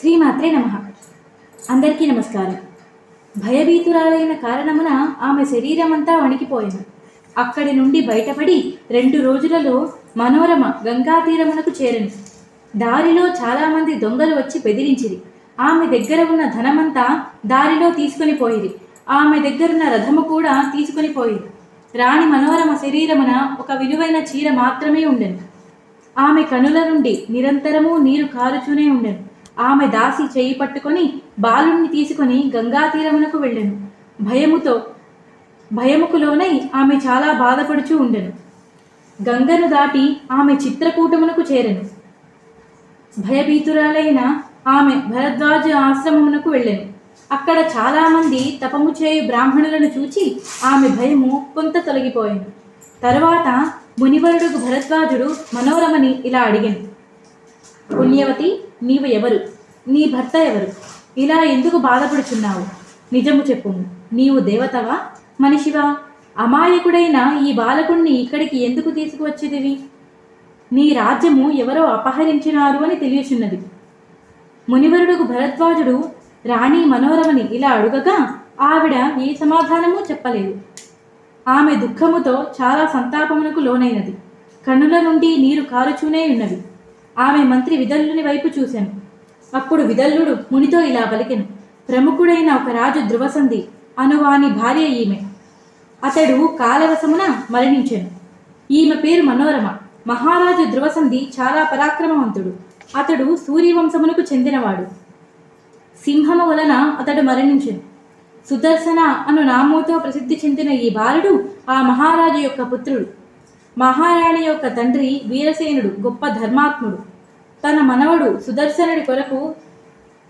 శ్రీమాత్రే నమ. అందరికీ నమస్కారం. భయభీతురాలైన కారణమున ఆమె శరీరమంతా వణికిపోయింది. అక్కడి నుండి బయటపడి రెండు రోజులలో మనోరమ గంగా తీరమునకు చేరను దారిలో చాలామంది దొంగలు వచ్చి బెదిరించిరి. ఆమె దగ్గర ఉన్న ధనమంతా దారిలో తీసుకొని పోయిరి. ఆమె దగ్గరున్న రథము కూడా తీసుకొని పోయిరి. రాణి మనోరమ శరీరమున ఒక విలువైన చీర మాత్రమే ఉండెను. ఆమె కనుల నుండి నిరంతరము నీరు కారుచూనే ఉండెను. ఆమె దాసి చేయి పట్టుకొని బాలుణ్ణి తీసుకొని గంగా తీరమునకు వెళ్ళెను. భయముతో భయముకు లోనై ఆమె చాలా బాధపడుచూ ఉండెను. గంగను దాటి ఆమె చిత్రకూటమునకు చేరెను. భయభీతురాలైన ఆమె భరద్వాజ ఆశ్రమమునకు వెళ్ళెను. అక్కడ చాలామంది తపము చేయు బ్రాహ్మణులను చూచి ఆమె భయము కొంత తొలగిపోయింది తరువాత మునివరుడు భరద్వాజుడు మనోరమని ఇలా అడిగాను. పుణ్యవతి నీవు ఎవరు? నీ భర్త ఎవరు? ఇలా ఎందుకు బాధపడుచున్నావు? నిజము చెప్పు. నీవు దేవతవా? మనిషివా? అమాయకుడైన ఈ బాలకుణ్ణి ఇక్కడికి ఎందుకు తీసుకువచ్చేదివి? నీ రాజ్యము ఎవరో అపహరించినారు అని తెలియచున్నది. మునివరుడుకు భరద్వాజుడు రాణి మనోరమని ఇలా అడుగగా ఆవిడ ఏ సమాధానమూ చెప్పలేదు. ఆమె దుఃఖముతో చాలా సంతాపమునకు లోనైనది. కన్నుల నుండి నీరు కారుచూనే ఉన్నవి ఆమె మంత్రి విదల్లుని వైపు చూశాను. అప్పుడు విదల్లుడు మునితో ఇలా పలికెను. ప్రముఖుడైన ఒక రాజు ధ్రువసంధి అనువాని భార్య ఈమె. అతడు కాలవశమున మరణించాను. ఈమె పేరు మనోరమ. మహారాజు ధ్రువసంధి చాలా పరాక్రమవంతుడు. అతడు సూర్యవంశమునకు చెందినవాడు. సింహము వలన అతడు మరణించాను. సుదర్శన అను నామముతో ప్రసిద్ధి చెందిన ఈ బాలుడు ఆ మహారాజు యొక్క పుత్రుడు. మహారాణి యొక్క తండ్రి వీరసేనుడు గొప్ప ధర్మాత్ముడు. తన మనవడు సుదర్శనుడి కొరకు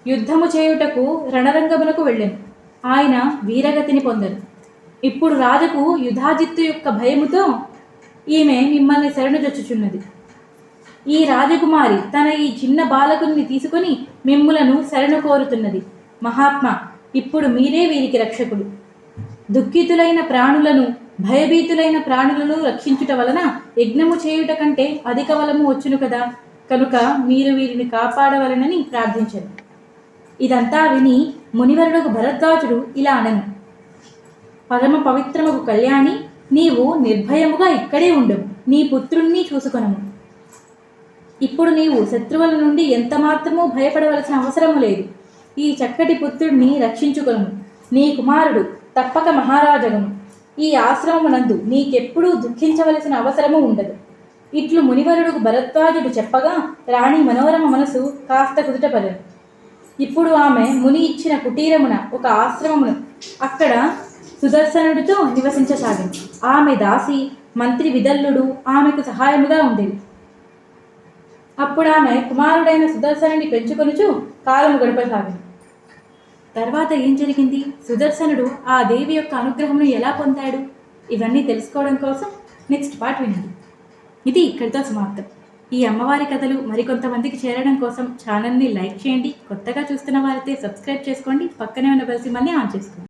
యుద్ధము చేయుటకు రణరంగమునకు వెళ్ళాను. ఆయన వీరగతిని పొందను. ఇప్పుడు రాజుకు యుధాజిత్తు యొక్క భయముతో ఈమె మిమ్మల్ని శరణుజొచ్చుచున్నది ఈ రాజకుమారి తన ఈ చిన్న బాలకుని తీసుకొని మిమ్ములను శరణు కోరుతున్నది. మహాత్మా ఇప్పుడు మీరే వీరికి రక్షకుడు. దుఃఖితులైన ప్రాణులను భయభీతులైన ప్రాణులను రక్షించుట వలన యజ్ఞము చేయుట కంటే అధిక బలము వచ్చును కదా? కనుక మీరు వీరిని కాపాడవలనని ప్రార్థించను. ఇదంతా విని మునివరుడుకు భరద్వాజుడు ఇలా అనను. పరమ పవిత్రముకు కళ్యాణి నీవు నిర్భయముగా ఇక్కడే ఉండవు నీ పుత్రుణ్ణి చూసుకొనము ఇప్పుడు నీవు శత్రువుల నుండి ఎంత మాత్రమూ భయపడవలసిన అవసరము లేదు. ఈ చక్కటి పుత్రుడిని రక్షించుకొను నీ కుమారుడు తప్పక మహారాజగను. ఈ ఆశ్రమమునందు నీకెప్పుడూ దుఃఖించవలసిన అవసరము ఉండదు. ఇట్లు మునివరుడు భరద్వాజుడు చెప్పగా రాణి మనోరమ మనసు కాస్త కుదుటపడను. ఇప్పుడు ఆమె ముని ఇచ్చిన కుటీరమున ఒక ఆశ్రమమును అక్కడ సుదర్శనుడితో నివసించసాగింది ఆమె దాసి మంత్రి విదల్లుడు ఆమెకు సహాయముగా ఉండేది అప్పుడు ఆమె కుమారుడైన సుదర్శనుని పెంచుకొనుచు కాలము గడపసాగింది తర్వాత ఏం జరిగింది? సుదర్శనుడు ఆ దేవి యొక్క అనుగ్రహంను ఎలా పొందాడు? ఇవన్నీ తెలుసుకోవడం కోసం నెక్స్ట్ పార్ట్ వినండి. ఇది ఇక్కడితో సమాప్తం. ఈ అమ్మవారి కథలు మరికొంతమందికి చేరడం కోసం ఛానల్ని లైక్ చేయండి. కొత్తగా చూస్తున్న వారైతే సబ్స్క్రైబ్ చేసుకోండి. పక్కనే ఉన్న బెల్ సింబల్ని ఆన్ చేసుకోండి.